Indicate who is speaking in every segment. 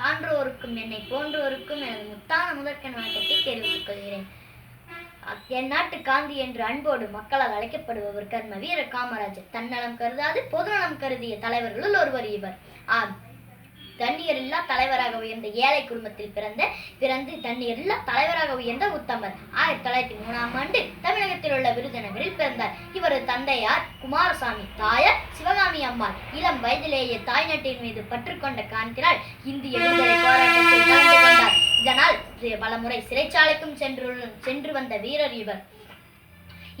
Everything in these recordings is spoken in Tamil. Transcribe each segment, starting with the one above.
Speaker 1: சான்றோருக்கும் என்னை போன்றோருக்கும் எனது முத்தான முதற்கண் வணக்கத்தை தெரிவித்துக் கொள்கிறேன். என் நாட்டு காந்தி என்று அன்போடு மக்களால் அழைக்கப்படுபவர் கர்ம வீர காமராஜர். தன்னலம் கருதாது பொதுநலம் கருதிய தலைவர்களுள் ஒருவர் இவர். ஆம். தண்ணீர் இல்லா தலைவராக உயர்ந்த ஏழை குடும்பத்தில் பிறந்த பிறந்து தண்ணீர் இல்லா தலைவராக உயர்ந்த உத்தமர். ஆயிரத்தி தொள்ளாயிரத்தி மூணாம் ஆண்டு தமிழகத்தில் உள்ள விருது தந்தையார் குமாரசாமி தாயார் சிவகாமி அம்மாள். இளம் வயதிலேயே தாய்நாட்டின் மீது பற்று கொண்ட காரணத்தினால் இந்திய விடுதலை போராட்டத்தில் கலந்து கொண்டார். இதனால் பலமுறை சிறைச்சாலைக்கும் சென்று சென்று வந்த வீரர் இவர்.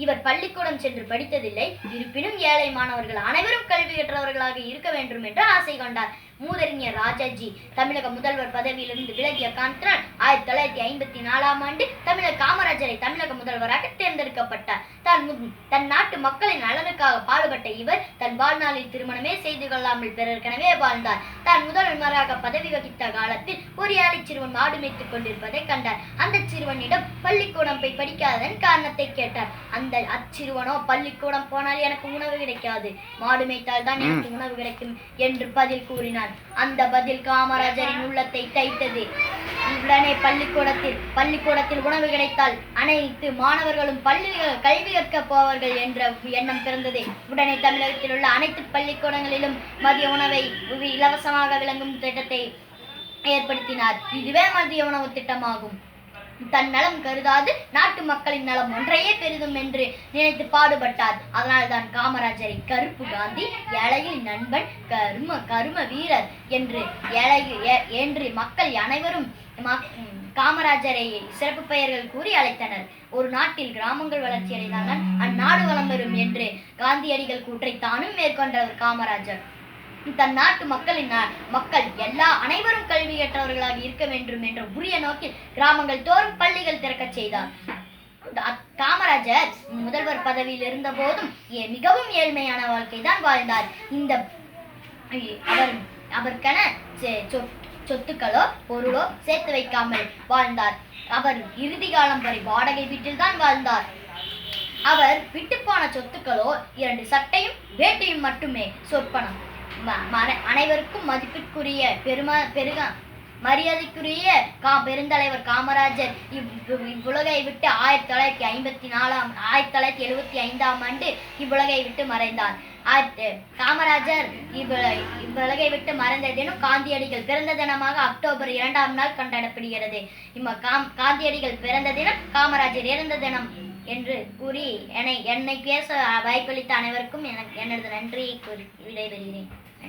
Speaker 1: இவர் பள்ளிக்கூடம் சென்று படித்ததில்லை. இருப்பினும் ஏழை மாணவர்கள் அனைவரும் கல்வி கற்றவர்களாக இருக்க வேண்டும் என்று ஆசை கொண்டார். மூதறிஞர் ராஜாஜி தமிழக முதல்வர் பதவியிலிருந்து விலகிய காரணத்தினால் ஆயிரத்தி தொள்ளாயிரத்தி ஐம்பத்தி நாலாம் ஆண்டு தமிழக காமராஜரை தமிழக முதல்வராக தேர்ந்தெடுக்கப்பட்டார். தன் தன் நாட்டு மக்களின் நலனுக்காக பாடுபட்ட இவர் தன் வாழ்நாளில் திருமணமே செய்து கொள்ளாமல் பிறர்க்கெனவே வாழ்ந்தார். தான் முதல்வராக பதவி வகித்த காலத்தில் ஒரு ஏழை சிறுவன் மாடு மேய்த்துக் கொண்டிருப்பதை கண்டார். அந்த சிறுவனிடம் பள்ளிக்கூடம் போய் படிக்காததன் காரணத்தை கேட்டார். அந்த அச்சிறுவனோ பள்ளிக்கூடம் போனால் எனக்கு உணவு கிடைக்காது. மாடு மேய்த்தால் தான் எனக்கு உணவு கிடைக்கும் என்று பதில் கேட்டான் அந்த பதில் காமராஜரின் உள்ளத்தை தைத்தது. உடனே பள்ளிக்கூடத்தில் பள்ளிக்கூடத்தில் உணவு கிடைத்தால் அனைத்து மாணவர்களும் பள்ளி கல்வி கற்க போவார்கள் என்ற எண்ணம் பிறந்தது. உடனே தமிழகத்தில் உள்ள அனைத்து பள்ளிக்கூடங்களிலும் மதிய உணவை இலவசமாக விளங்கும் திட்டத்தை ஏற்படுத்தினார். இதுவே மதிய உணவு திட்டமாகும். தன் நலம் கருதாது நாட்டு மக்களின் நலம் ஒன்றையே பெரிதும் என்று நினைத்து பாடுபட்டார். அதனால்தான் காமராஜரை கருப்பு காந்தி ஏழையின் நண்பன் கரும கரும வீரர் என்று ஏழையில் ஏ- என்று மக்கள் அனைவரும் காமராஜரை சிறப்பு பெயர்கள் கூறி அழைத்தனர். ஒரு நாட்டில் கிராமங்கள் வளர்ச்சி அடைந்தால்தான் அந்நாடு வளம் பெறும் என்று காந்தியடிகள் கூற்றை தானும் மேற்கொண்டவர் காமராஜர். தன் நாட்டு மக்களின் மக்கள் எல்லா அனைவரும் கல்வி கற்றவர்களாக இருக்க வேண்டும் என்ற உரிய நோக்கில் கிராமங்கள் தோறும் பள்ளிகள் திறக்கச் செய்தார். காமராஜர் முதல்வர் பதவியில் இருந்த போதும் ஏ- மிகவும் ஏழ்மையான வாழ்க்கை தான் வாழ்ந்தார். இந்த அவர் அவருக்கென சொ- சொத்துக்களோ பொருளோ சேர்த்து வைக்காமல் வாழ்ந்தார். அவர் இறுதி காலம் வரை வாடகை வீட்டில் தான் வாழ்ந்தார். அவர் விட்டுப்போன சொத்துக்களோ இரண்டு சட்டையும் வேட்டையும் மட்டுமே சொற்பனம். அனைவருக்கும் மதிப்பிற்குரிய பெரும பெருக மரியாதைக்குரிய கா பெருந்தலைவர் காமராஜர் இவ் இவ்வுலகை விட்டு ஆயிரத்தி தொள்ளாயிரத்தி ஐம்பத்தி நாலாம் ஆயிரத்தி தொள்ளாயிரத்தி எழுபத்தி ஐந்தாம் ஆண்டு இவ்வுலகை விட்டு மறைந்தார். ஆயிரத்தி காமராஜர் இவ்வு இவ்வுலகை விட்டு மறைந்த தினம் காந்தியடிகள் பிறந்த தினமாக அக்டோபர் இரண்டாம் நாள் கொண்டாடப்படுகிறது. இம்ம காம் காந்தியடிகள் பிறந்த தினம் காமராஜர் இறந்த தினம். என்று கூறி என்னை என்னை பேச வாய்ப்பளித்த அனைவருக்கும் எனக்கு எனது நன்றியை கூறி விடைபெறுகிறேன்.